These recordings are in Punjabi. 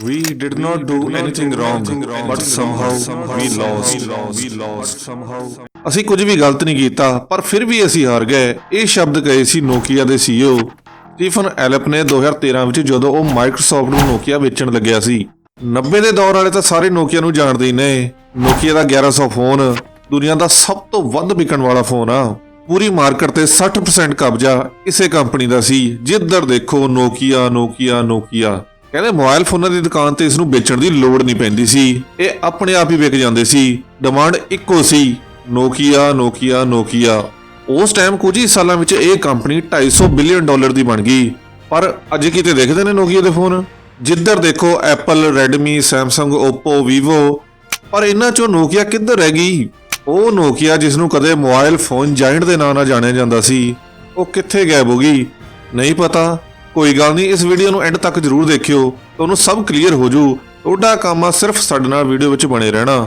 We did not do anything wrong, but somehow we lost. We lost. Somehow. ਅਸੀਂ ਕੁਝ ਵੀ ਗਲਤ ਨਹੀਂ ਕੀਤਾ ਪਰ ਫਿਰ ਵੀ ਅਸੀਂ ਹਾਰ ਗਏ। ਇਹ ਸ਼ਬਦ ਕਹੇ ਸੀ ਨੋਕੀਆ ਦੇ CEO ਸਟੀਫਨ ਐਲਪ ਨੇ 2013 ਵਿੱਚ ਜਦੋਂ ਉਹ ਮਾਈਕਰੋਸਾਫਟ ਨੂੰ ਨੋਕੀਆ ਵੇਚਣ ਲੱਗਿਆ ਸੀ। 90 ਦੇ ਦੌਰ ਵਾਲੇ ਤਾਂ ਸਾਰੇ ਨੋਕੀਆ ਨੂੰ ਜਾਣਦੇ ਹੀ ਨੇ। ਨੋਕੀਆ ਦਾ 1100 ਫੋਨ ਦੁਨੀਆ ਦਾ ਸਭ ਤੋਂ ਵੱਧ ਵਿਕਣ ਵਾਲਾ ਫੋਨ ਆ। ਪੂਰੀ ਮਾਰਕੀਟ ਤੇ 60% ਕਬਜ਼ਾ ਇਸੇ ਕੰਪਨੀ ਦਾ ਸੀ। ਜਿੱਧਰ ਦੇਖੋ ਨੋਕੀਆ ਨੋਕੀਆ ਨੋਕੀਆ ਕਹਿੰਦੇ ਮੋਬਾਈਲ ਫੋਨਾਂ ਦੀ ਦੁਕਾਨ ਤੇ ਇਸ ਨੂੰ ਵੇਚਣ ਦੀ ਲੋੜ ਨਹੀਂ ਪੈਂਦੀ ਸੀ। ਇਹ ਆਪਣੇ ਆਪ ਹੀ ਵਿਕ ਜਾਂਦੇ ਸੀ। ਡਿਮਾਂਡ ਇੱਕੋ ਸੀ। ਨੋਕੀਆ ਨੋਕੀਆ ਨੋਕੀਆ ਉਸ ਟਾਈਮ ਕੁਝ ਹੀ ਸਾਲਾਂ ਵਿੱਚ ਇਹ ਕੰਪਨੀ 250 ਬਿਲੀਅਨ ਡਾਲਰ ਦੀ ਬਣ ਗਈ। ਪਰ ਅੱਜ ਕਿਤੇ ਦੇਖਦੇ ਨੇ ਨੋਕੀਆ ਦੇ ਫੋਨ ਜਿੱਧਰ ਦੇਖੋ Apple Redmi Samsung Oppo Vivo ਪਰ ਇਹਨਾਂ ਚੋਂ ਨੋਕੀਆ ਕਿੱਧਰ ਰਹਿ ਗਈ? ਉਹ ਨੋਕੀਆ ਜਿਸ ਨੂੰ ਕਦੇ ਮੋਬਾਈਲ ਫੋਨ ਜਾਇੰਟ ਦੇ ਨਾਂ ਨਾਲ ਜਾਣਿਆ ਜਾਂਦਾ ਸੀ। ਉਹ ਕਿੱਥੇ ਗਾਇਬ ਹੋ ਗਈ? ਨਹੀਂ ਪਤਾ। ਕੋਈ ਗੱਲ ਨਹੀਂ, ਇਸ ਵੀਡੀਓ ਨੂੰ ਐਂਡ ਤੱਕ ਜਰੂਰ ਦੇਖਿਓ, ਤੁਹਾਨੂੰ ਸਭ ਕਲੀਅਰ ਹੋ ਜੂ ਤੁਹਾਡਾ ਕੰਮ ਆ ਸਿਰਫ ਸਾਡੇ ਨਾਲ ਵੀਡੀਓ ਵਿੱਚ ਬਣੇ ਰਹਿਣਾ।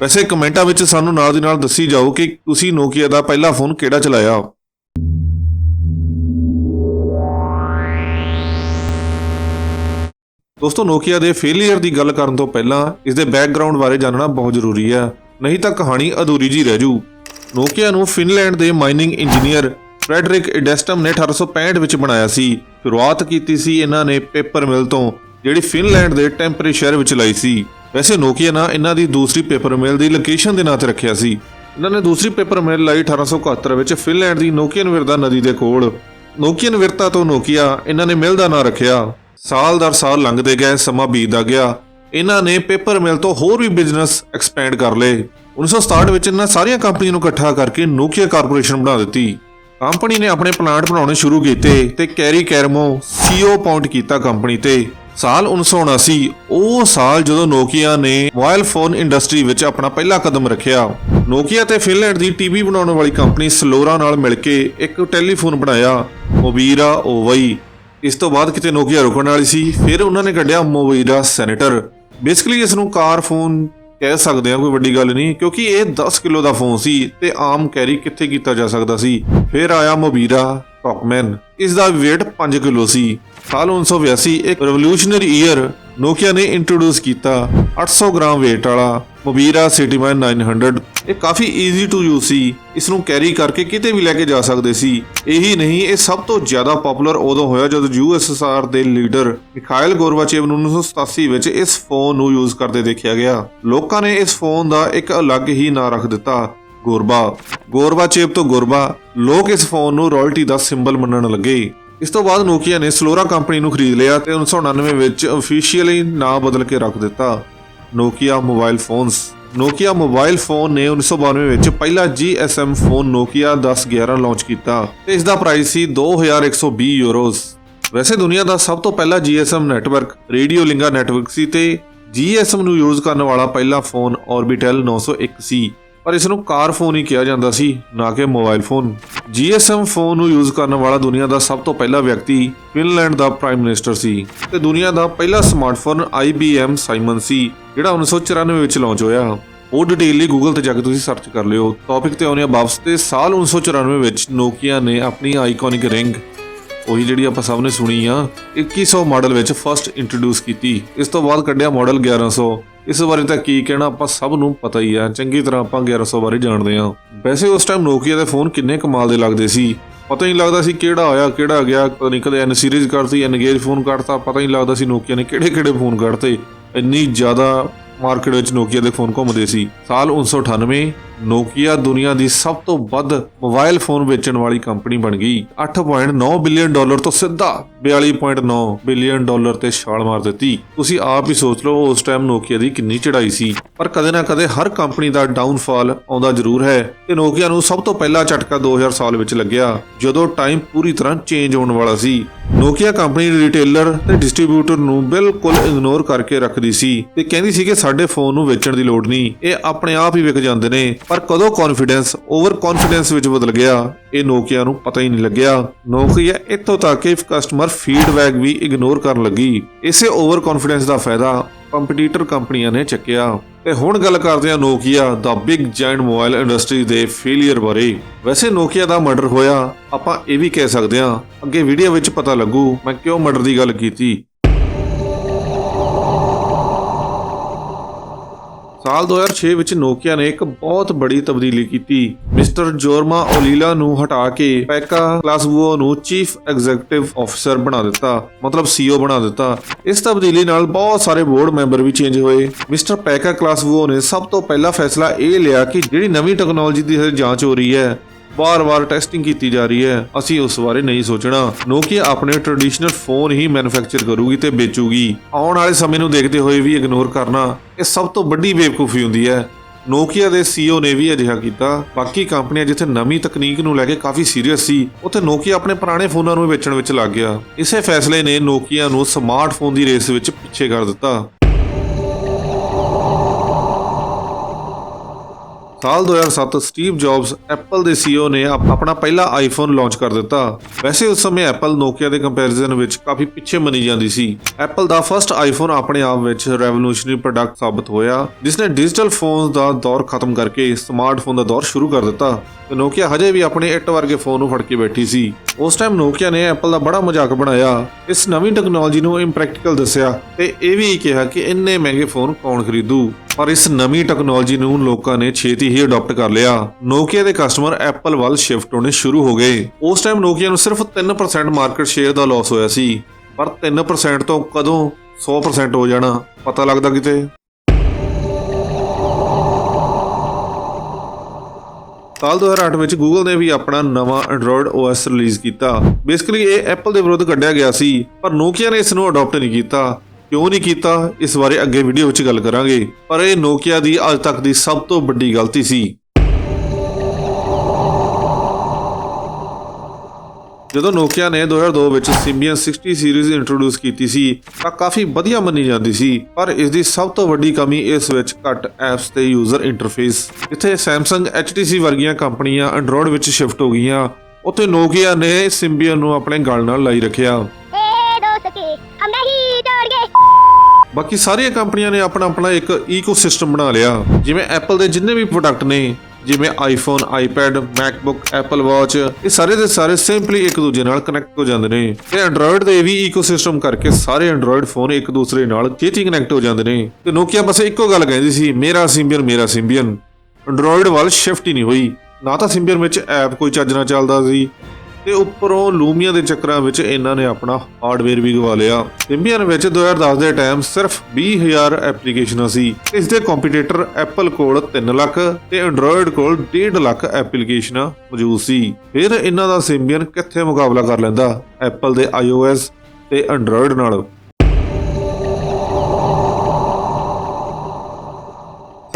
ਵੈਸੇ ਕਮੈਂਟਾਂ ਵਿੱਚ ਸਾਨੂੰ ਨਾਲ ਦੀ ਨਾਲ ਦੱਸੀ ਜਾਓ ਕਿ ਤੁਸੀਂ ਨੋਕੀਆ ਦਾ ਪਹਿਲਾ ਫੋਨ ਕਿਹੜਾ ਚਲਾਇਆ? ਦੋਸਤੋ ਨੋਕੀਆ ਦੇ ਫੇਲਿਅਰ ਦੀ ਗੱਲ ਕਰਨ ਤੋਂ ਪਹਿਲਾਂ ਇਸ ਦੇ ਬੈਕਗ੍ਰਾਉਂਡ ਬਾਰੇ ਜਾਣਨਾ ਬਹੁਤ ਜ਼ਰੂਰੀ ਹੈ ਨਹੀਂ ਤਾਂ ਕਹਾਣੀ ਅਧੂਰੀ ਜੀ ਰਹਿ ਜੂ ਨੋਕੀਆ ਨੂੰ ਫਿਨਲੈਂਡ ਦੇ ਮਾਈਨਿੰਗ ਇੰਜੀਨੀਅਰ ਫ੍ਰੈਡਰਿਕ ਇਡੈਸਟਮ ਨੇ 1865 ਵਿੱਚ ਬਣਾਇਆ ਸੀ। ਸ਼ੁਰੂਆਤ ਕੀਤੀ ਸੀ ਇਹਨਾਂ ਨੇ ਪੇਪਰ ਮਿਲ ਤੋਂ, ਜਿਹੜੀ ਫਿਨਲੈਂਡ ਦੇ ਟੈਂਪਰੇ ਸ਼ਹਿਰ ਵਿੱਚ ਲਾਈ ਸੀ। ਵੈਸੇ ਨੋਕੀਆ ਨਾਂ ਇਹਨਾਂ ਦੀ ਦੂਸਰੀ ਪੇਪਰ ਮਿਲ ਦੀ ਲੋਕੇਸ਼ਨ ਦੇ ਨਾਂ ਤੇ ਰੱਖਿਆ ਸੀ। ਇਹਨਾਂ ਨੇ ਦੂਸਰੀ ਪੇਪਰ ਮਿਲ ਲਾਈ 1871 ਵਿੱਚ ਫਿਨਲੈਂਡ ਦੀ ਨੋਕੀਅਨ ਵਿਰਦਾ ਨਦੀ ਦੇ ਕੋਲ। ਨੋਕੀਅਨ ਵਿਰਤਾ ਤੋਂ ਨੋਕੀਆ ਇਹਨਾਂ ਨੇ ਮਿਲ ਦਾ ਨਾਂ ਰੱਖਿਆ। ਸਾਲ ਦਰ ਸਾਲ ਲੰਘਦੇ ਗਏ, ਸਮਾਂ ਬੀਤਦਾ ਗਿਆ। ਇਹਨਾਂ ਨੇ ਪੇਪਰ ਮਿਲ ਤੋਂ ਹੋਰ ਵੀ ਬਿਜ਼ਨਸ ਐਕਸਪੈਂਡ ਕਰ ਲਏ। 1967 ਵਿੱਚ ਇਹਨਾਂ ਸਾਰੀਆਂ ਕੰਪਨੀਆਂ ਨੂੰ ਇਕੱਠਾ ਕਰਕੇ ਨੋਕੀਆ ਕਾਰਪੋਰੇਸ਼ਨ ਬਣਾ ਦਿੱਤੀ। ਕੰਪਨੀ ਨੇ ਆਪਣੇ ਪਲਾਂਟ ਬਣਾਉਣੇ ਸ਼ੁਰੂ ਕੀਤੇ ਤੇ ਕੈਰੀ ਕੈਰਮੋ ਸੀਓ ਅਪਾਇੰਟ ਕੀਤਾ ਕੰਪਨੀ ਤੇ। ਸਾਲ 1979 ਉਹ ਸਾਲ ਜਦੋਂ ਨੋਕੀਆ ਨੇ ਮੋਬਾਈਲ ਫੋਨ ਇੰਡਸਟਰੀ ਵਿੱਚ ਆਪਣਾ ਪਹਿਲਾ ਕਦਮ ਰੱਖਿਆ। ਨੋਕੀਆ ਤੇ ਫਿਨਲੈਂਡ ਦੀ ਟੀਵੀ ਬਣਾਉਣ ਵਾਲੀ ਕੰਪਨੀ ਸਲੋਰਾ ਨਾਲ ਮਿਲ ਕੇ ਇੱਕ ਟੈਲੀਫੋਨ ਬਣਾਇਆ, ਮੋਬੀਰਾ ਓਵਈ। ਇਸ ਤੋਂ ਬਾਅਦ ਕਿਤੇ ਨੋਕੀਆ ਰੁਕਣ ਵਾਲੀ ਸੀ, ਫਿਰ ਉਹਨਾਂ ਨੇ ਕੱਢਿਆ ਮੋਬੀਰਾ ਸੈਨੇਟਰ। ਬੇਸਿਕਲੀ ਇਸ ਨੂੰ ਕਾਰ ਫੋਨ ਕਹਿ ਸਕਦੇ ਆ ਕੋਈ ਵੱਡੀ ਗੱਲ ਨਹੀਂ, ਕਿਉਂਕਿ ਇਹ 10 ਕਿਲੋ ਦਾ ਫੋਨ ਸੀ ਤੇ ਆਮ ਕੈਰੀ ਕਿੱਥੇ ਕੀਤਾ ਜਾ ਸਕਦਾ ਸੀ? ਫਿਰ ਆਇਆ ਮੋਬੀਰਾ ਟਾਕਮੈਨ ਇਸ ਦਾ weight 5 ਕਿਲੋ ਸੀ। ਸਾਲ 1982 ਇੱਕ ਰਿਵੋਲੂਸ਼ਨਰੀ ਈਅਰ ਨੋਕੀਆ ਨੇ ਇੰਟਰੋਡਿਊਸ ਕੀਤਾ। 800 ਗ੍ਰਾਮ weight ਵਾਲਾ। ਮੋਬੀਰਾ ਸਿਟੀਮੈਨ 900 ਇਹ ਕਾਫੀ ਈਜ਼ੀ ਟੂ ਯੂਜ਼ ਸੀ। ਇਸ ਨੂੰ ਕੈਰੀ ਕਰਕੇ ਕਿਤੇ ਵੀ ਲੈ ਕੇ ਜਾ ਸਕਦੇ ਸੀ। ਇਹੀ ਨਹੀਂ, ਇਹ ਸਭ ਤੋਂ ਜ਼ਿਆਦਾ ਪਪੂਲਰ ਉਦੋਂ ਹੋਇਆ ਜਦੋਂ ਯੂਐਸਐਸਆਰ ਦੇ ਲੀਡਰ ਮਿਖਾਇਲ ਗੋਰਬਾਚੇਵ ਨੂੰ 1987 ਵਿੱਚ ਇਸ ਫੋਨ ਨੂੰ ਯੂਜ਼ ਕਰਦੇ ਦੇਖਿਆ ਗਿਆ। ਲੋਕਾਂ ਨੇ ਇਸ ਫੋਨ ਦਾ ਇੱਕ ਅਲੱਗ ਹੀ ਨਾਂ ਰੱਖ ਦਿੱਤਾ, ਗੋਰਬਾ। ਗੋਰਬਾਚੇਵ ਤੋਂ ਗੋਰਬਾ, ਲੋਕ ਇਸ ਫੋਨ ਨੂੰ ਰਾਇਲਟੀ ਦਾ ਸਿੰਬਲ ਮੰਨਣ ਲੱਗੇ। ਇਸ ਤੋਂ ਬਾਅਦ ਨੋਕੀਆ ਨੇ ਸਲੋਰਾ ਕੰਪਨੀ ਨੂੰ ਖਰੀਦ ਲਿਆ ਤੇ 1999 ਵਿੱਚ ਅਫੀਸ਼ੀਅਲੀ ਨਾਂ ਬਦਲ ਕੇ ਰੱਖ ਦਿੱਤਾ। Nokia mobile phones Nokia mobile phone ਨੇ 1992 ਵਿੱਚ ਪਹਿਲਾ GSM ਫੋਨ ਨੋਕੀਆ 1011 ਲਾਂਚ ਕੀਤਾ ਤੇ ਇਸ ਦਾ ਪ੍ਰਾਈਸ ਸੀ 2120 ਯੂਰੋਜ਼ ਵੈਸੇ ਦੁਨੀਆ ਦਾ ਸਭ ਤੋਂ ਪਹਿਲਾ GSM network radio linja network ਸੀ ਤੇ GSM ਨੂੰ ਯੂਜ਼ ਕਰਨ ਵਾਲਾ ਪਹਿਲਾ ਫੋਨ Orbitel 901 ਸੀ। ਪਰ ਇਸ ਨੂੰ ਕਾਰ ਫੋਨ ਹੀ ਕਿਹਾ ਜਾਂਦਾ ਸੀ, ਨਾ ਕਿ ਮੋਬਾਈਲ ਫੋਨ। GSM ਫੋਨ ਨੂੰ ਯੂਜ਼ ਕਰਨ ਵਾਲਾ ਦੁਨੀਆ ਦਾ ਸਭ ਤੋਂ ਪਹਿਲਾ ਵਿਅਕਤੀ ਫਿਨਲੈਂਡ ਦਾ ਪ੍ਰਾਈਮ ਮਿਨਿਸਟਰ ਸੀ ਤੇ ਦੁਨੀਆ ਦਾ ਪਹਿਲਾ ਸਮਾਰਟਫੋਨ IBM ਸਾਈਮਨ ਸੀ, ਜਿਹੜਾ 1994 ਵਿੱਚ ਲਾਂਚ ਹੋਇਆ। ਉਹ ਡਿਟੇਲ ਲਈ ਗੂਗਲ ਤੇ ਜਾ ਕੇ ਤੁਸੀਂ ਸਰਚ ਕਰ ਲਿਓ। ਟੌਪਿਕ ਤੇ ਆਉਣੇ ਆ ਵਾਪਸ ਤੇ ਸਾਲ 1994 ਵਿੱਚ ਨੋਕੀਆ ਨੇ ਆਪਣੀ ਆਈਕੋਨਿਕ ਰਿੰਗ ਉਹੀ ਜਿਹੜੀ ਆਪਾਂ ਸਭ ਨੇ ਸੁਣੀ ਆ 2100 ਮਾਡਲ ਵਿੱਚ ਫਸਟ ਇੰਟਰੋਡਿਊਸ ਕੀਤੀ। ਇਸ ਤੋਂ ਬਾਅਦ ਕੱਢਿਆ ਮਾਡਲ 1100 ਇਸ ਬਾਰੇ ਤਾਂ ਕੀ ਕਹਿਣਾ, ਆਪਾਂ ਸਭ ਨੂੰ ਪਤਾ ਹੀ ਆ। ਚੰਗੀ ਤਰ੍ਹਾਂ ਆਪਾਂ 1100 ਬਾਰੇ ਜਾਣਦੇ ਆ। ਵੈਸੇ ਉਸ ਟਾਈਮ ਨੋਕੀਆ ਦੇ ਫੋਨ ਕਿੰਨੇ ਕਮਾਲ ਦੇ ਲੱਗਦੇ ਸੀ। ਪਤਾ ਹੀ ਨਹੀਂ ਲੱਗਦਾ ਸੀ ਕਿਹੜਾ ਆਇਆ, ਕਿਹੜਾ ਗਿਆ। ਪਤਾ ਨਹੀਂ ਕਦੇ ਐਨ ਸੀਰੀਜ਼ ਕਰਤੀ ਐਨਗੇਜ ਫੋਨ ਕੱਢਤਾ। ਪਤਾ ਹੀ ਨਹੀਂ ਲੱਗਦਾ ਸੀ ਨੋਕੀਆ ਨੇ ਕਿਹੜੇ ਕਿਹੜੇ ਫੋਨ ਕੱਢਤੇ। ਇੰਨੀ ਜ਼ਿਆਦਾ ਮਾਰਕੀਟ ਵਿੱਚ ਨੋਕੀਆ ਦੇ ਫੋਨ ਘੁੰਮਦੇ ਸੀ। ਸਾਲ 1998 ਨੋਕੀਆ ਦੁਨੀਆ ਦੀ ਸਭ ਤੋਂ ਵੱਧ ਮੋਬਾਈਲ ਫੋਨ ਵੇਚਣ ਵਾਲੀ ਕੰਪਨੀ ਬਣ ਗਈ। 8.9 ਬਿਲੀਅਨ ਡਾਲਰ ਤੋਂ ਸਿੱਧਾ 42.9 ਬਿਲੀਅਨ ਡਾਲਰ ਤੇ ਛਾਲ ਮਾਰ ਦਿੱਤੀ। ਤੁਸੀਂ ਆਪ ਹੀ ਸੋਚ ਲਓ, ਉਸ ਟਾਈਮ ਨੋਕੀਆ ਦੀ ਕਿੰਨੀ ਚੜਾਈ ਸੀ। ਪਰ ਕਦੇ ਨਾ ਕਦੇ ਹਰ ਕੰਪਨੀ ਦਾ ਡਾਊਨਫਾਲ ਆਉਂਦਾ ਜ਼ਰੂਰ ਹੈ ਤੇ ਨੋਕੀਆ ਨੂੰ ਸਭ ਤੋਂ ਪਹਿਲਾ ਝਟਕਾ 2000 ਸਾਲ ਵਿੱਚ ਲੱਗਿਆ, ਜਦੋਂ ਟਾਈਮ ਪੂਰੀ ਤਰ੍ਹਾਂ ਚੇਂਜ ਹੋਣ ਵਾਲਾ ਸੀ। ਨੋਕੀਆ ਕੰਪਨੀ ਰਿਟੇਲਰ ਤੇ ਡਿਸਟ੍ਰੀਬਿਊਟਰ ਨੂੰ ਬਿਲਕੁਲ ਇਗਨੋਰ ਕਰਕੇ ਰੱਖਦੀ ਸੀ ਤੇ ਕਹਿੰਦੀ ਸੀ ਕਿ ਸਾਡੇ ਫੋਨ ਨੂੰ ਵੇਚਣ ਦੀ ਲੋੜ ਨਹੀਂ। ਇਹ ਆਪਣੇ ਆਪ ਹੀ ਵਿਕ ਜਾਂਦੇ ਨੇ। ਪਰ ਕਦੋਂ ਕੌਨਫੀਡੈਂਸ ਓਵਰ ਕੌਨਫੀਡੈਂਸ ਵਿੱਚ ਬਦਲ ਗਿਆ, ਇਹ ਨੋਕੀਆ ਨੂੰ ਪਤਾ ਹੀ ਨਹੀਂ ਲੱਗਿਆ। ਨੋਕੀਆ ਇੱਥੋਂ ਤੱਕ ਕਿ ਕਸਟਮਰ ਫੀਡਬੈਕ ਵੀ ਇਗਨੋਰ ਕਰਨ ਲੱਗੀ। ਇਸੇ ਓਵਰ ਕੌਨਫੀਡੈਂਸ ਦਾ ਫਾਇਦਾ ਕੰਪੀਟੀਟਰ ਕੰਪਨੀਆਂ ਨੇ ਚੱਕਿਆ। ਤੇ ਹੁਣ ਗੱਲ ਕਰਦੇ ਹਾਂ ਨੋਕੀਆ ਦਾ ਬਿਗ ਜਾਇੰਟ ਮੋਬਾਈਲ ਇੰਡਸਟਰੀ ਦੇ ਫੇਲਿਅਰ ਬਾਰੇ। ਵੈਸੇ ਨੋਕੀਆ ਦਾ ਮਰਡਰ ਹੋਇਆ, ਆਪਾਂ ਇਹ ਵੀ ਕਹਿ ਸਕਦੇ ਹਾਂ। ਅੱਗੇ ਵੀਡੀਓ ਵਿੱਚ ਪਤਾ ਲੱਗੂ ਮੈਂ ਕਿਉਂ ਮਰਡਰ ਦੀ ਗੱਲ ਕੀਤੀ। ਸਾਲ 2006 ਵਿੱਚ ਨੋਕੀਆ ਨੇ ਇੱਕ ਬਹੁਤ ਬੜੀ ਤਬਦੀਲੀ ਕੀਤੀ। ਮਿਸਟਰ ਜੋਰਮਾ ਓਲੀਲਾ ਨੂੰ ਹਟਾ ਕੇ ਪੈਕਾ ਕਲਾਸਵੋ ਨੂੰ ਚੀਫ ਐਗਜ਼ੀਕਟਿਵ ਆਫੀਸਰ ਬਣਾ ਦਿੱਤਾ, ਮਤਲਬ ਸੀਓ ਬਣਾ ਦਿੱਤਾ। ਇਸ ਤਬਦੀਲੀ ਨਾਲ ਬਹੁਤ ਸਾਰੇ ਬੋਰਡ ਮੈਂਬਰ ਵੀ ਚੇਂਜ ਹੋਏ। ਮਿਸਟਰ ਪੈਕਾ ਕਲਾਸਵੋ ਨੇ ਸਭ ਤੋਂ ਪਹਿਲਾ ਫੈਸਲਾ ਇਹ ਲਿਆ ਕਿ ਜਿਹੜੀ ਨਵੀਂ ਟੈਕਨੋਲੋਜੀ ਦੀ ਜਾਂਚ ਹੋ ਰਹੀ ਹੈ ਵਾਰ-ਵਾਰ ਟੈਸਟਿੰਗ ਕੀਤੀ ਜਾ ਰਹੀ ਹੈ। ਅਸੀਂ ਉਸ ਬਾਰੇ ਨਹੀਂ ਸੋਚਣਾ। ਨੋਕੀਆ ਆਪਣੇ ਟ੍ਰੈਡੀਸ਼ਨਲ ਫੋਨ ਹੀ ਮੈਨੂਫੈਕਚਰ ਕਰੂਗੀ ਤੇ ਵੇਚੂਗੀ। ਆਉਣ ਵਾਲੇ ਸਮੇਂ ਨੂੰ ਦੇਖਦੇ ਹੋਏ ਵੀ ਇਗਨੋਰ ਕਰਨਾ, ਇਹ ਸਭ ਤੋਂ ਵੱਡੀ ਬੇਵਕੂਫੀ ਹੁੰਦੀ ਹੈ। ਨੋਕੀਆ ਦੇ CEO ਨੇ ਵੀ ਅਜਿਹਾ ਕੀਤਾ। ਬਾਕੀ ਕੰਪਨੀਆਂ ਜਿੱਥੇ ਨਵੀਂ ਤਕਨੀਕ ਨੂੰ ਲੈ ਕੇ ਕਾਫੀ ਸੀਰੀਅਸ ਸੀ, ਉੱਥੇ ਨੋਕੀਆ ਆਪਣੇ ਪੁਰਾਣੇ ਫੋਨਾਂ ਨੂੰ ਵੇਚਣ ਵਿੱਚ ਲੱਗ ਗਿਆ। ਇਸੇ ਫੈਸਲੇ ਨੇ ਨੋਕੀਆ ਨੂੰ ਸਮਾਰਟਫੋਨ ਦੀ ਰੇਸ ਵਿੱਚ ਪਿੱਛੇ ਕਰ ਦਿੱਤਾ। ਸਾਲ 2007 ਸਟੀਵ ਜੌਬਸ ਐਪਲ ਦੇ CEO ਨੇ ਆਪਣਾ ਪਹਿਲਾ ਆਈਫੋਨ ਲਾਂਚ ਕਰ ਦਿੱਤਾ। ਵੈਸੇ ਉਸ ਸਮੇਂ ਐਪਲ ਨੋਕੀਆ ਦੇ ਕੰਪੈਰੀਜ਼ਨ ਵਿੱਚ ਕਾਫੀ ਪਿੱਛੇ ਮੰਨੀ ਜਾਂਦੀ ਸੀ। ਐਪਲ ਦਾ ਫਰਸਟ ਆਈਫੋਨ ਆਪਣੇ ਆਪ ਵਿੱਚ ਰੈਵੋਲੂਸ਼ਨਰੀ ਪ੍ਰੋਡਕਟ ਸਾਬਤ ਹੋਇਆ ਜਿਸ ਨੇ ਡਿਜੀਟਲ ਫੋਨਸ ਦਾ ਦੌਰ ਖਤਮ ਕਰਕੇ ਸਮਾਰਟਫੋਨ ਦਾ ਦੌਰ ਸ਼ੁਰੂ ਕਰ ਦਿੱਤਾ ਤੇ ਨੋਕੀਆ ਹਜੇ ਵੀ ਆਪਣੇ ਇੱਟ ਵਰਗੇ ਫੋਨ ਨੂੰ ਫੜ ਕੇ ਬੈਠੀ ਸੀ। ਉਸ ਟਾਈਮ ਨੋਕੀਆ ਨੇ ਐਪਲ ਦਾ ਬੜਾ ਮਜ਼ਾਕ ਬਣਾਇਆ, ਇਸ ਨਵੀਂ ਟੈਕਨੋਲੋਜੀ ਨੂੰ ਇੰਪ੍ਰੈਕਟੀਕਲ ਦੱਸਿਆ ਤੇ ਇਹ ਵੀ ਕਿਹਾ ਕਿ ਇੰਨੇ ਮਹਿੰਗੇ ਫੋਨ ਕੌਣ ਖਰੀਦੂ? ਪਰ ਇਸ ਨਵੀਂ ਟੈਕਨੋਲੋਜੀ ਨੂੰ ਲੋਕਾਂ ਨੇ ਛੇਤੀ ਹੀ ਅਡਾਪਟ ਕਰ ਲਿਆ। ਨੋਕੀਆ ਦੇ ਕਸਟਮਰ ਐਪਲ ਵੱਲ ਸ਼ਿਫਟ ਹੋਣੇ ਸ਼ੁਰੂ ਹੋ ਗਏ। ਉਸ ਟਾਈਮ ਨੋਕੀਆ ਨੂੰ ਸਿਰਫ 3% ਮਾਰਕੀਟ ਸ਼ੇਅਰ ਦਾ ਲਾਸ ਹੋਇਆ ਸੀ, ਪਰ 3% ਤੋਂ ਕਦੋਂ 100% ਹੋ ਜਾਣਾ, ਪਤਾ ਲੱਗਦਾ ਕਿਤੇ? ਸਾਲ 2008 ਵਿੱਚ Google ਨੇ ਵੀ ਆਪਣਾ ਨਵਾਂ Android OS ਰਿਲੀਜ਼ ਕੀਤਾ। ਬੇਸਿਕਲੀ ਇਹ Apple ਦੇ ਵਿਰੁੱਧ ਕੱਢਿਆ ਗਿਆ ਸੀ, ਪਰ Nokia ਨੇ ਇਸ ਨੂੰ ਅਡਾਪਟ ਨਹੀਂ ਕੀਤਾ। ਕਿਉਂ ਨਹੀਂ ਕੀਤਾ? ਇਸ ਬਾਰੇ ਅੱਗੇ ਵੀਡੀਓ ਵਿੱਚ ਗੱਲ ਕਰਾਂਗੇ। ਪਰ ਇਹ Nokia ਦੀ ਅੱਜ ਤੱਕ ਦੀ ਸਭ ਤੋਂ ਵੱਡੀ ਗਲਤੀ ਸੀ। ਜਦੋਂ Nokia ਨੇ 2002 ਵਿੱਚ Symbian 60 ਸੀਰੀਜ਼ ਇੰਟਰੋਡਿਊਸ ਕੀਤੀ ਸੀ, ਤਾਂ ਕਾਫੀ ਵਧੀਆ ਮੰਨੀ ਜਾਂਦੀ ਸੀ। ਪਰ ਇਸ ਦੀ ਸਭ ਤੋਂ ਵੱਡੀ ਕਮੀ ਇਸ ਵਿੱਚ ਘੱਟ ਐਪਸ ਤੇ ਯੂਜ਼ਰ ਇੰਟਰਫੇਸ ਜਿੱਥੇ Samsung HTC ਵਰਗੀਆਂ ਕੰਪਨੀਆਂ Android ਵਿੱਚ ਸ਼ਿਫਟ ਹੋ ਗਈਆਂ, ਉੱਥੇ Nokia ਨੇ Symbian ਨੂੰ ਆਪਣੇ ਗਲ ਨਾਲ ਲਾਈ ਰੱਖਿਆ। ਬਾਕੀ ਸਾਰੀਆਂ ਕੰਪਨੀਆਂ ਨੇ ਆਪਣਾ ਆਪਣਾ ਇੱਕ ਈਕੋਸਿਸਟਮ ਬਣਾ ਲਿਆ। ਜਿਵੇਂ ਐਪਲ ਦੇ ਜਿੰਨੇ ਵੀ ਪ੍ਰੋਡਕਟ ਨੇ, ਜਿਵੇਂ iPhone iPad MacBook Apple watch ਇਹ ਸਾਰੇ ਦੇ ਸਾਰੇ ਸਿੰਪਲੀ ਇੱਕ ਦੂਜੇ ਨਾਲ ਕਨੈਕਟ ਹੋ ਜਾਂਦੇ ਨੇ। ਤੇ ਐਂਡਰੋਇਡ ਦੇ ਵੀ ਈਕੋਸਿਸਟਮ ਕਰਕੇ ਸਾਰੇ ਐਂਡਰੋਇਡ ਫੋਨ ਇੱਕ ਦੂਸਰੇ ਨਾਲ ਛੇਤੀ ਕਨੈਕਟ ਹੋ ਜਾਂਦੇ ਨੇ। ਤੇ ਨੋਕੀਆ ਬਸ ਇੱਕੋ ਗੱਲ ਕਹਿੰਦੀ ਸੀ, ਮੇਰਾ ਸਿੰਬੀਅਨ ਮੇਰਾ ਸਿੰਬੀਅਨ ਐਂਡਰੋਇਡ ਵੱਲ ਸ਼ਿਫਟ ਹੀ ਨਹੀਂ ਹੋਈ। ਨਾ ਤਾਂ ਸਿੰਬੀਅਨ ਵਿੱਚ ਐਪ ਕੋਈ ਚੱਜ ਨਾਲ ਚੱਲਦਾ ਸੀ ਤੇ ਉੱਪਰੋਂ ਲੂਮੀਆ ਦੇ ਚੱਕਰਾਂ ਵਿੱਚ ਇਹਨਾਂ ਨੇ ਆਪਣਾ ਹਾਰਡਵੇਅਰ ਵੀ ਗਵਾ ਲਿਆ। ਸਿੰਬੀਅਨ ਵਿੱਚ 2010 ਦੇ ਟਾਈਮ ਸਿਰਫ 20000 ਐਪਲੀਕੇਸ਼ਨਾਂ ਸੀ। ਇਸ ਦੇ ਕੰਪੀਟੀਟਰ ਐਪਲ ਕੋਲ 3 ਲੱਖ ਤੇ ਐਂਡਰੋਇਡ ਕੋਲ 1.5 ਲੱਖ ਐਪਲੀਕੇਸ਼ਨਾਂ ਮੌਜੂਦ ਸੀ। ਫਿਰ ਇਹਨਾਂ ਦਾ ਸਿੰਬੀਅਨ ਕਿੱਥੇ ਮੁਕਾਬਲਾ ਕਰ ਲੈਂਦਾ? ਐਪਲ ਦੇ iOS ਤੇ ਐਂਡਰੋਇਡ ਨਾਲ।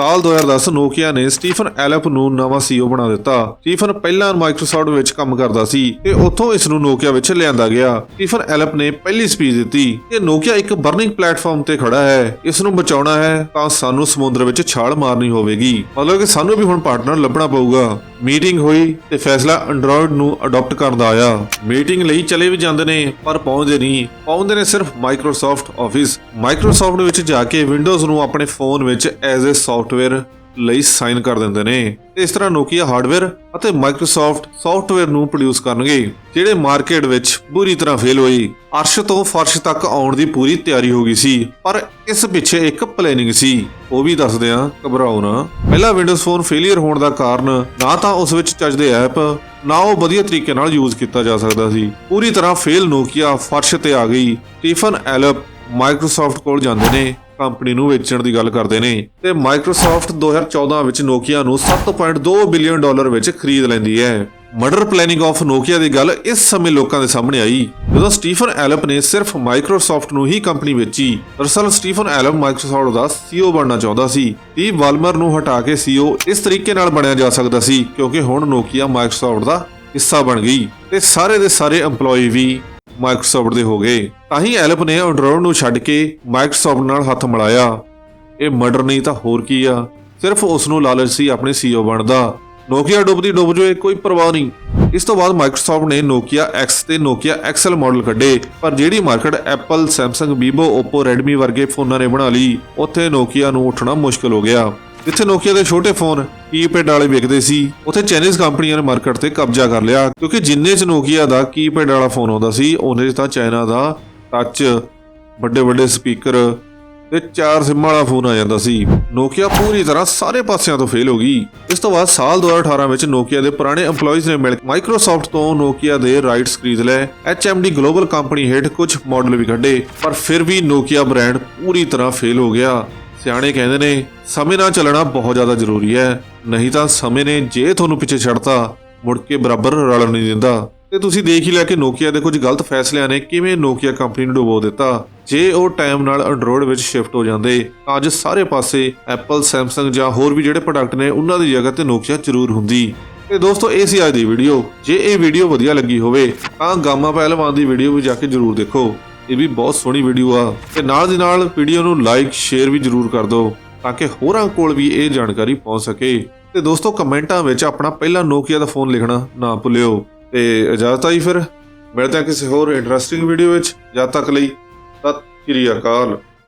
ਸਾਲ 2010 ਨੋਕੀਆ ਨੇ ਸਟੀਫਨ ਐਲਪ ਨੂੰ ਨਵਾਂ CEO ਬਣਾ ਦਿੱਤਾ। ਸਟੀਫਨ ਪਹਿਲਾਂ ਮਾਈਕਰੋਸਾਫਟ ਵਿੱਚ ਕੰਮ ਕਰਦਾ ਸੀ ਤੇ ਉੱਥੋਂ ਇਸ ਨੂੰ ਨੋਕੀਆ ਵਿੱਚ ਲਿਆਂਦਾ ਗਿਆ। ਸਟੀਫਨ ਐਲਪ ਨੇ ਪਹਿਲੀ ਸਪੀਚ ਦਿੱਤੀ ਕਿ ਨੋਕੀਆ ਇੱਕ ਬਰਨਿੰਗ ਪਲੇਟਫਾਰਮ ਤੇ ਖੜਾ ਹੈ। ਇਸ ਨੂੰ ਬਚਾਉਣਾ ਹੈ ਤਾਂ ਸਾਨੂੰ ਸਮੁੰਦਰ ਵਿੱਚ ਛਾਲ ਮਾਰਨੀ ਹੋਵੇਗੀ। ਮਤਲਬ ਕਿ ਸਾਨੂੰ ਵੀ ਹੁਣ ਪਾਰਟਨਰ ਲੱਭਣਾ ਪਊਗਾ। ਮੀਟਿੰਗ ਹੋਈ ਤੇ ਫੈਸਲਾ ਐਂਡਰੋਇਡ ਨੂੰ ਅਡਾਪਟ ਕਰਨ ਦਾ ਆਇਆ। ਮੀਟਿੰਗ ਲਈ ਚਲੇ ਵੀ ਜਾਂਦੇ ਨੇ, ਪਰ ਪਹੁੰਚਦੇ ਨਹੀਂ। ਪਹੁੰਚਦੇ ਨੇ ਸਿਰਫ ਮਾਈਕਰੋਸਾਫਟ ਆਫਿਸ। ਮਾਈਕਰੋਸਾਫਟ ਵਿੱਚ ਜਾ ਕੇ ਵਿੰਡੋਜ਼ ਨੂੰ ਆਪਣੇ ਫੋਨ ਵਿੱਚ ਐਜ਼ ਅ ਸੌਫਟਵੇਅਰ ਲਈ ਸਾਈਨ ਕਰ ਦਿੰਦੇ ਨੇ। ਇਸ ਤਰ੍ਹਾਂ ਨੋਕੀਆ ਹਾਰਡਵੇਅਰ ਅਤੇ ਮਾਈਕਰੋਸਾਫਟ ਸੌਫਟਵੇਅਰ ਨੂੰ ਪ੍ਰੋਡਿਊਸ ਕਰਨਗੇ, ਜਿਹੜੇ ਮਾਰਕੀਟ ਵਿੱਚ ਬੁਰੀ ਤਰ੍ਹਾਂ ਫੇਲ ਹੋਈ। ਅਰਸ਼ ਤੋਂ ਫਰਸ਼ ਤੱਕ ਆਉਣ ਦੀ ਪੂਰੀ ਤਿਆਰੀ ਹੋ ਗਈ ਸੀ, ਪਰ ਇਸ ਪਿੱਛੇ ਇੱਕ ਪਲੈਨਿੰਗ ਸੀ। ਉਹ ਵੀ ਦੱਸਦੇ ਆ ਘਬਰਾਓ ਨਾ। ਪਹਿਲਾ ਵਿੰਡੋਜ਼ ਫੋਨ ਫੇਲਿਅਰ ਹੋਣ ਦਾ ਕਾਰਨ ਨਾ ਤਾਂ ਉਸ ਵਿੱਚ ਚੱਜਦੇ ਐਪ ਨਾ ਉਹ ਵਧੀਆ ਤਰੀਕੇ ਨਾਲ ਯੂਜ਼ ਕੀਤਾ ਜਾ ਸਕਦਾ ਸੀ। ਪੂਰੀ ਤਰ੍ਹਾਂ ਫੇਲ ਨੋਕੀਆ ਫਰਸ਼ ਤੇ ਆ ਗਈ। ਸਟੀਫਨ ਐਲਪ ਮਾਈਕਰੋਸਾਫਟ ਕੋਲ ਜਾਂਦੇ ਨੇ। ਕੰਪਨੀ ਨੂੰ ਵੇਚਣ ਦੀ ਗੱਲ ਕਰਦੇ ਨੇ। ਤੇ ਮਾਈਕਰੋਸਾਫਟ 2014 ਵਿੱਚ ਨੋਕੀਆ ਨੂੰ 7.2 ਬਿਲੀਅਨ ਡਾਲਰ ਵਿੱਚ ਖਰੀਦ ਲੈਂਦੀ ਹੈ। ਮਰਡਰ ਪਲੈਨਿੰਗ ਆਫ ਨੋਕੀਆ ਦੀ ਗੱਲ ਇਸ ਸਮੇਂ ਲੋਕਾਂ ਦੇ ਸਾਹਮਣੇ ਆਈ, ਜਦੋਂ ਸਟੀਫਨ ਐਲਪ ਨੇ ਸਿਰਫ ਮਾਈਕਰੋਸਾਫਟ ਨੂੰ ਹੀ ਕੰਪਨੀ ਵੇਚੀ। ਦਰਅਸਲ ਸਟੀਫਨ ਐਲਪ ਮਾਈਕਰੋਸਾਫਟ ਦਾ CEO ਬਣਨਾ ਚਾਹੁੰਦਾ ਸੀ। ਸਟੀਵ ਵਾਲਮਰ ਨੂੰ ਹਟਾ ਕੇ CEO ਇਸ ਤਰੀਕੇ ਨਾਲ ਬਣਿਆ ਜਾ ਸਕਦਾ ਸੀ, ਕਿਉਂਕਿ ਹੁਣ ਨੋਕੀਆ ਮਾਈਕਰੋਸਾਫਟ ਦਾ ਹਿੱਸਾ ਬਣ ਗਈ। ਤੇ ਸਾਰੇ ਦੇ ਸਾਰੇ EMPLOYE ਵੀ ਮਾਈਕਰੋਸਾਫਟ ਦੇ ਹੋ ਗਏ ਤਾਂ ਹੀ ਐਲਪ ਨੇ ਐਂਡਰੋਇਡ ਨੂੰ ਛੱਡ ਕੇ ਮਾਈਕਰੋਸਾਫਟ ਨਾਲ ਹੱਥ ਮਿਲਾਇਆ। ਇਹ ਮਰਡਰ ਨਹੀਂ ਤਾਂ ਹੋਰ ਕੀ ਆ? ਸਿਰਫ ਉਸ ਨੂੰ ਲਾਲਚ ਸੀ ਆਪਣੇ CEO ਬਣਦਾ। ਨੋਕੀਆ ਡੁੱਬਦੀ ਡੁੱਬ ਜਾਏ ਕੋਈ ਪਰਵਾਹ ਨਹੀਂ। ਇਸ ਤੋਂ ਬਾਅਦ ਮਾਈਕਰੋਸਾਫਟ ਨੇ ਨੋਕੀਆ X ਤੇ ਨੋਕੀਆ XL ਮਾਡਲ ਕੱਢੇ ਪਰ ਜਿਹੜੀ market Apple, Samsung, Vivo, Oppo, Redmi ਵਰਗੇ ਫੋਨਾਂ ਨੇ ਬਣਾ ਲਈ ਉੱਥੇ ਨੋਕੀਆ ਨੂੰ ਉੱਠਣਾ ਮੁਸ਼ਕਲ ਹੋ ਗਿਆ। ਜਿੱਥੇ ਨੋਕੀਆ ਦੇ ਛੋਟੇ ਫੋਨ ਕੀਪੈਡ ਵਾਲੇ ਵਿਕਦੇ ਸੀ। ਉੱਥੇ ਚਾਈਨੀਜ਼ ਕੰਪਨੀਆਂ ਨੇ ਮਾਰਕੀਟ ਤੇ ਕਬਜ਼ਾ ਕਰ ਲਿਆ, ਕਿਉਂਕਿ ਜਿੰਨੇ ਚ ਨੋਕੀਆ ਦਾ ਕੀਪੈਡ ਵਾਲਾ ਫੋਨ ਆਉਂਦਾ ਸੀ, ਉਹਨੇ ਤਾਂ ਚਾਈਨਾ ਦਾ ਟੱਚ ਵੱਡੇ ਵੱਡੇ ਸਪੀਕਰ ਤੇ ਚਾਰ ਸਿਮ ਵਾਲਾ ਫੋਨ ਆ ਜਾਂਦਾ ਸੀ। ਨੋਕੀਆ ਪੂਰੀ ਤਰ੍ਹਾਂ ਸਾਰੇ ਪਾਸਿਆਂ ਤੋਂ ਫੇਲ ਹੋ ਗਈ। ਇਸ ਤੋਂ ਬਾਅਦ ਸਾਲ 2018 ਵਿੱਚ ਨੋਕੀਆ ਦੇ ਪੁਰਾਣੇ EMPLOYEES ਨੇ ਮਿਲ ਕੇ ਮਾਈਕਰੋਸਾਫਟ ਤੋਂ ਨੋਕੀਆ ਦੇ ਰਾਈਟਸ ਖਰੀਦ ਲਏ। HMD ਗਲੋਬਲ ਕੰਪਨੀ ਹੇਠ ਕੁਝ ਮਾਡਲ ਵੀ ਕੱਢੇ, ਪਰ ਫਿਰ ਵੀ ਨੋਕੀਆ ਬ੍ਰਾਂਡ ਪੂਰੀ ਤਰ੍ਹਾਂ ਫੇਲ ਹੋ ਗਿਆ। ਸਿਆਣੇ ਕਹਿੰਦੇ ਨੇ, ਸਮੇਂ ਨਾਲ ਚੱਲਣਾ ਬਹੁਤ ਜ਼ਿਆਦਾ ਜ਼ਰੂਰੀ ਹੈ। ਨਹੀਂ ਤਾਂ ਸਮੇਂ ਨੇ ਜੇ ਤੁਹਾਨੂੰ ਪਿੱਛੇ ਛੱਡਤਾ, ਮੁੜ ਕੇ ਬਰਾਬਰ ਰਲਣ ਨਹੀਂ ਦਿੰਦਾ। ਤੇ ਤੁਸੀਂ ਦੇਖ ਹੀ ਲਿਆ ਕਿ ਨੋਕੀਆ ਦੇ ਕੁਝ ਗਲਤ ਫੈਸਲਿਆਂ ਨੇ ਕਿਵੇਂ ਨੋਕੀਆ ਕੰਪਨੀ ਨੂੰ ਡੁਬੋ ਦਿੱਤਾ। ਜੇ ਉਹ ਟਾਈਮ ਨਾਲ ਐਂਡਰੋਇਡ ਵਿੱਚ ਸ਼ਿਫਟ ਹੋ ਜਾਂਦੇ, ਤਾਂ ਅੱਜ ਸਾਰੇ ਪਾਸੇ ਐਪਲ ਸੈਮਸੰਗ ਜਾਂ ਹੋਰ ਵੀ ਜਿਹੜੇ ਪ੍ਰੋਡਕਟ ਨੇ, ਉਹਨਾਂ ਦੀ ਜਗ੍ਹਾ ਤੇ ਨੋਕੀਆ ਜ਼ਰੂਰ ਹੁੰਦੀ। ਤੇ ਦੋਸਤੋ, ਇਹ ਸੀ ਅੱਜ ਦੀ ਵੀਡੀਓ ਜੇ ਇਹ ਵੀਡੀਓ ਵਧੀਆ ਲੱਗੀ ਹੋਵੇ, ਤਾਂ ਗਾਮਾ ਪਹਿਲਵਾਨ ਦੀ ਵੀਡੀਓ ਵੀ ਜਾ ਕੇ ਜ਼ਰੂਰ ਦੇਖੋ। ਇਹ ਵੀ ਬਹੁਤ ਸੋਹਣੀ ਵੀਡੀਓ ਆ। ਤੇ ਨਾਲ ਦੀ ਨਾਲ ਵੀਡੀਓ ਨੂੰ ਲਾਈਕ ਸ਼ੇਅਰ ਵੀ ਜ਼ਰੂਰ ਕਰ ਦਿਓ, ਤਾਂ ਕਿ ਹੋਰਾਂ ਕੋਲ ਵੀ ਇਹ ਜਾਣਕਾਰੀ ਪਹੁੰਚ ਸਕੇ। ਤੇ ਦੋਸਤੋ, ਕਮੈਂਟਾਂ ਵਿੱਚ ਆਪਣਾ ਪਹਿਲਾ ਨੋਕੀਆ ਦਾ ਫੋਨ ਲਿਖਣਾ ਨਾ ਭੁੱਲਿਓ। ਤੇ ਇਜਾਜ਼ਤ ਆਈ ਫਿਰ। ਮਿਲਦੇ ਹਾਂ ਕਿਸੇ ਹੋਰ ਇੰਟਰਸਟਿੰਗ ਵੀਡੀਓ ਵਿੱਚ। ਜਦ ਤੱਕ ਲਈ, ਸਤਿ ਸ਼੍ਰੀ ਅਕਾਲ।